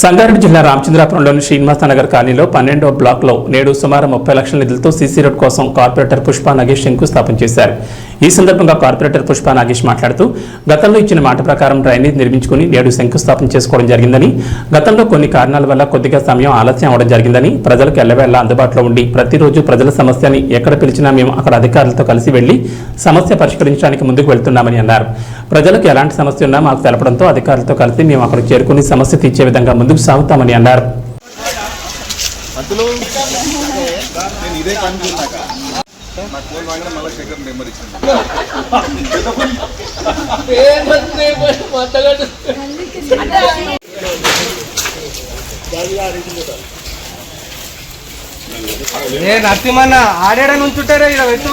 సంగారెడ్డి జిల్లా రామచంద్రాపురంలోని శ్రీనివాస నగర్ కాలనీలో పన్నెండో బ్లాక్లో నేడు సుమారు ముప్పై లక్షల నిధులతో సీసీ రోడ్ కోసం కార్పొరేటర్ పుష్ప నాగేష్ శంకుస్థాపన చేశారు. ఈ సందర్భంగా కార్పొరేటర్ పుష్ప నాగేష్ మాట్లాడుతూ గతంలో ఇచ్చిన మాట ప్రకారం డ్రైనేజ్ నిర్మించుకుని నేడు శంకుస్థాపన చేసుకోవడం జరిగిందని గతంలో కొన్ని కారణాల వల్ల కొద్దిగా సమయం ఆలస్యం అవడం జరిగిందని ప్రజలకు ఎల్లవేళ్ళ అందుబాటులో ఉండి ప్రతిరోజు ప్రజల సమస్యని ఎక్కడ పిలిచినా మేము అక్కడ అధికారులతో కలిసి వెళ్ళి సమస్య పరిష్కరించడానికి ముందుకు వెళ్తున్నామని అన్నారు. ప్రజలకు ఎలాంటి సమస్య ఉన్నా మాకు తెలపడంతో అధికారులతో కలిసి మేము అక్కడికి చేరుకుని సమస్య తీర్చే విధంగా ముందుకు సాగుతామని అన్నారు. ఏ నరసింహన్న ఆడాడ నుంచుంటారా ఇక్కడ పెట్టు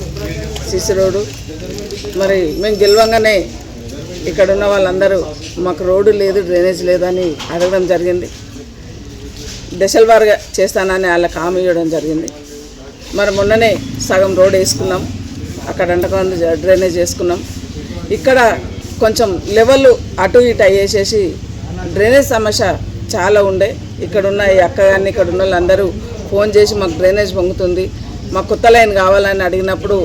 సిసి రోడ్డు. మరి మేము గెలవంగానే ఇక్కడ ఉన్న వాళ్ళందరూ మాకు రోడ్డు లేదు డ్రైనేజ్ లేదని అడగడం జరిగింది. దశల వారుగా చేస్తానని వాళ్ళకి హామీ ఇవ్వడం జరిగింది. మరి మొన్ననే సగం రోడ్ వేసుకున్నాం. అక్కడ అండర్గ్రౌండ్ డ్రైనేజ్ వేసుకున్నాం. ఇక్కడ కొంచెం లెవెల్ అటు ఇటు అయ్యేసేసి డ్రైనేజ్ సమస్య చాలా ఉండే. ఇక్కడున్న ఈ అక్క గారిని ఇక్కడ ఉన్న వాళ్ళందరూ ఫోన్ చేసి మాకు డ్రైనేజ్ పొంగుతుంది. మాకు కొత్త లైన్ కావాలని అడిగినప్పుడు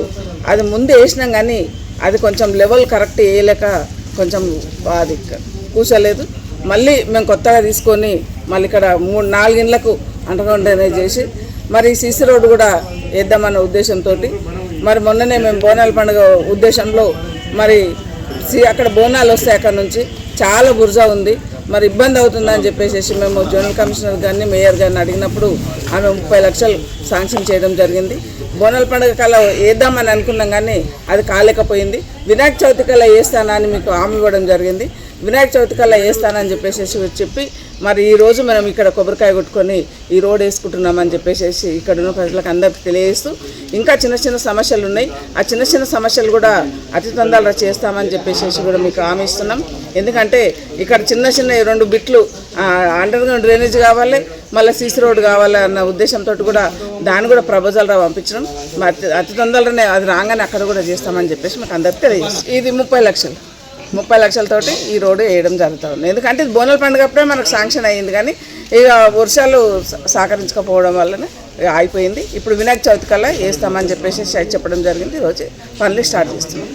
అది ముందు వేసినాం కానీ అది కొంచెం లెవెల్ కరెక్ట్ వేయలేక కొంచెం అది కూర్చోలేదు మళ్ళీ మేము కొత్తగా తీసుకొని మళ్ళీ ఇక్కడ మూడు నాలుగు ఇండ్లకు అండర్గ్రౌండ్ డ్రైనేజ్ చేసి మరి సిసి రోడ్డు కూడా వేద్దామన్న ఉద్దేశంతో మరి మొన్ననే మేము బోనాల పండుగ ఉద్దేశంలో మరి సి అక్కడ బోనాలు వస్తాయి అక్కడ నుంచి చాలా బుర్జా ఉంది. మరి ఇబ్బంది అవుతుందని చెప్పేసి మేము జోనల్ కమిషనర్ గారిని మేయర్ గారిని అడిగినప్పుడు ఆమె ముప్పై లక్షలు శాంక్షన్ చేయడం జరిగింది. బోనాల పండుగ కల్లా వేద్దామని అనుకున్నాం కానీ అది కాలేకపోయింది. వినాయక చవితి కల్లా వేస్తానని మీకు హామీ ఇవ్వడం జరిగింది. వినాయక చవితి కల్లా వేస్తానని చెప్పేసి చెప్పి మరి ఈ రోజు మనం ఇక్కడ కొబ్బరికాయ కొట్టుకొని ఈ రోడ్ వేసుకుంటున్నామని చెప్పేసి ఇక్కడ ఉన్న ప్రజలకు అందరికీ తెలియజేస్తూ ఇంకా చిన్న చిన్న సమస్యలు ఉన్నాయి. ఆ చిన్న చిన్న సమస్యలు కూడా అతి తొందరగా చేస్తామని చెప్పేసి కూడా మీకు హామీ ఇస్తున్నాం. ఎందుకంటే ఇక్కడ చిన్న చిన్న రెండు బిట్లు అండర్ గ్రౌండ్ డ్రైనేజ్ కావాలి మళ్ళీ సీసీ రోడ్ కావాలి అన్న ఉద్దేశంతో కూడా దాన్ని కూడా ప్రపోజల్ రా పంపించడం మరి అతి- తొందరలోనే అది రాగానే అక్కడ కూడా చేస్తామని చెప్పేసి మాకు అందరికీ తెలియజేస్తాం ఇది ముప్పై లక్షలు. ముప్పై లక్షలతోటి ఈ రోడ్డు వేయడం జరుగుతుంది. ఎందుకంటే ఇది బోనల్ పండుగ అప్పుడే మనకు శాంక్షన్ అయ్యింది కానీ ఇక వర్షాలు సహకరించకపోవడం వల్లనే ఆగిపోయింది. ఇప్పుడు వినాయక చవితి కల్లా వేస్తామని చెప్పేసి చెప్పడం జరిగింది. ఈరోజు పనులు స్టార్ట్ చేస్తున్నాం.